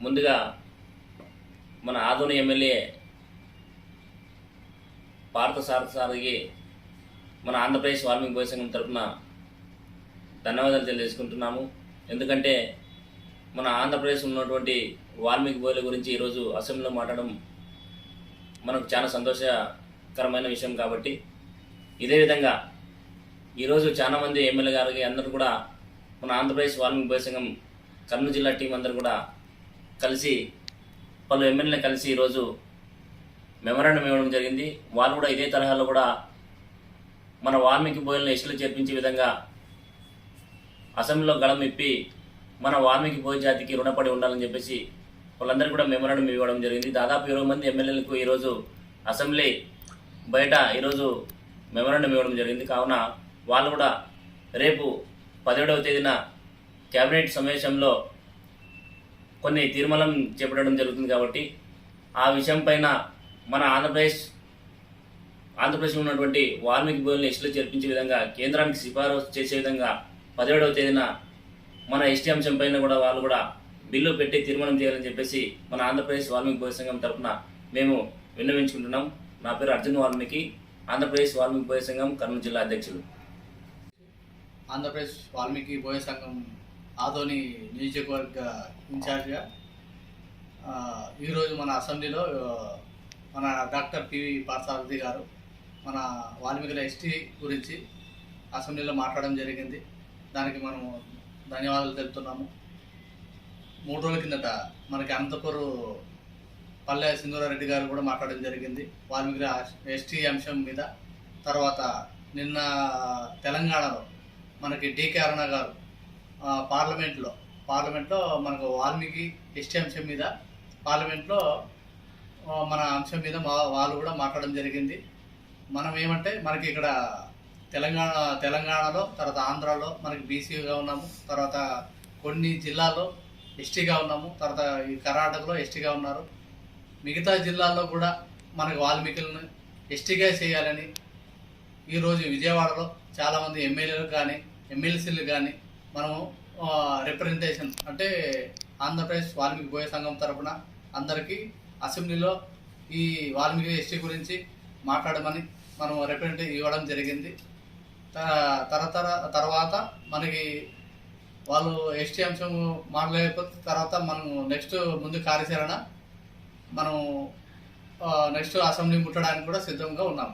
ముందుగా మన ఆదోని ఎమ్మెల్యే పార్థ సారథి మన ఆంధ్రప్రదేశ్ వాల్మీకి బోయ్ సంఘం తరఫున ధన్యవాదాలు తెలియజేసుకుంటున్నాము. ఎందుకంటే మన ఆంధ్రప్రదేశ్ ఉన్నటువంటి వాల్మీకి బోయల గురించి ఈరోజు అసెంబ్లీలో మాట్లాడడం మనకు చాలా సంతోషకరమైన విషయం కాబట్టి ఇదే విధంగా ఈరోజు చాలామంది ఎమ్మెల్యే గారికి అందరూ కూడా మన ఆంధ్రప్రదేశ్ వాల్మీకి బోయ్ సంఘం కర్నూలు జిల్లా టీం అందరూ కూడా కలిసి పలు ఎమ్మెల్యేలు కలిసి ఈరోజు మెమరాండం ఇవ్వడం జరిగింది. వాళ్ళు కూడా ఇదే తరహాలో కూడా మన వాల్మీకి బోయలను ఎస్టులు చేర్పించే విధంగా అసెంబ్లీలో గళం ఇప్పి మన వాల్మీకి బోయ జాతికి రుణపడి ఉండాలని చెప్పేసి వాళ్ళందరూ కూడా మెమరాండం ఇవ్వడం జరిగింది. దాదాపు ఇరవై మంది ఎమ్మెల్యేలకు ఈరోజు అసెంబ్లీ బయట ఈరోజు మెమరాండం ఇవ్వడం జరిగింది. కావున వాళ్ళు కూడా రేపు పదిహేడవ తేదీన కేబినెట్ సమావేశంలో కొన్ని తీర్మానం చేపట్టడం జరుగుతుంది కాబట్టి ఆ విషయం పైన మన ఆంధ్రప్రదేశ్ ఆంధ్రప్రదేశ్లో ఉన్నటువంటి వాల్మీకి బోయల్ని ఎస్టీలో చేర్పించే విధంగా కేంద్రానికి సిఫారసు చేసే విధంగా పదిహేడవ తేదీన మన ఎస్టీ అంశం పైన కూడా వాళ్ళు కూడా బిల్లు పెట్టి తీర్మానం చేయాలని చెప్పేసి మన ఆంధ్రప్రదేశ్ వాల్మీకి బోయ సంఘం తరఫున మేము విన్నవించుకుంటున్నాం. నా పేరు అర్జున్ వాల్మీకి ఆంధ్రప్రదేశ్ వాల్మీకి బోయ సంఘం కర్నూలు జిల్లా అధ్యక్షుడు ఆంధ్రప్రదేశ్ వాల్మీకి బోయ సంఘం ఆదోని నియోజకవర్గ ఇన్ఛార్జ్గా ఈరోజు మన అసెంబ్లీలో మన డాక్టర్ పివి పార్థసారథి గారు మన వాల్మీకుల ఎస్టీ గురించి అసెంబ్లీలో మాట్లాడడం జరిగింది. దానికి మనము ధన్యవాదాలు తెలుపుతున్నాము. మూడు రోజుల కిందట మనకి అనంతపూర్ పల్లె సింధూరారెడ్డి గారు కూడా మాట్లాడడం జరిగింది. వాల్మీకుల ఎస్టీ అంశం మీద. తర్వాత నిన్న తెలంగాణలో మనకి డికే అరుణ గారు పార్లమెంట్లో. పార్లమెంట్లో మనకు వాల్మీకి ఎస్టీ అంశం మీద పార్లమెంట్లో మన అంశం మీద మా వాళ్ళు కూడా మాట్లాడడం జరిగింది. మనం ఏమంటే మనకి ఇక్కడ తెలంగాణ తెలంగాణలో తర్వాత ఆంధ్రాలో మనకి బీసీగా ఉన్నాము. తర్వాత కొన్ని జిల్లాల్లో ఎస్టీగా ఉన్నాము. తర్వాత ఈ కర్ణాటకలో ఎస్టీగా ఉన్నారు. మిగతా జిల్లాల్లో కూడా మనకి వాల్మీకులను ఎస్టీగా చేయాలని ఈరోజు విజయవాడలో చాలామంది ఎమ్మెల్యేలు కానీ ఎమ్మెల్సీలు కానీ మనము రిప్రజెంటేషన్ అంటే ఆంధ్రప్రదేశ్ వాల్మీకి బోయ సంఘం తరపున అందరికీ అసెంబ్లీలో ఈ వాల్మీకి ఎస్టీ గురించి మాట్లాడమని మనం రిప్రజెంట్ ఇవ్వడం జరిగింది. త- తరతర తర్వాత మనకి వాళ్ళు ఎస్టీ అంశం మాట్లాడకపోతే తర్వాత మనం నెక్స్ట్ ముందు కార్యాచరణ మనం నెక్స్ట్ అసెంబ్లీ ముట్టడానికి కూడా సిద్ధంగా ఉన్నాం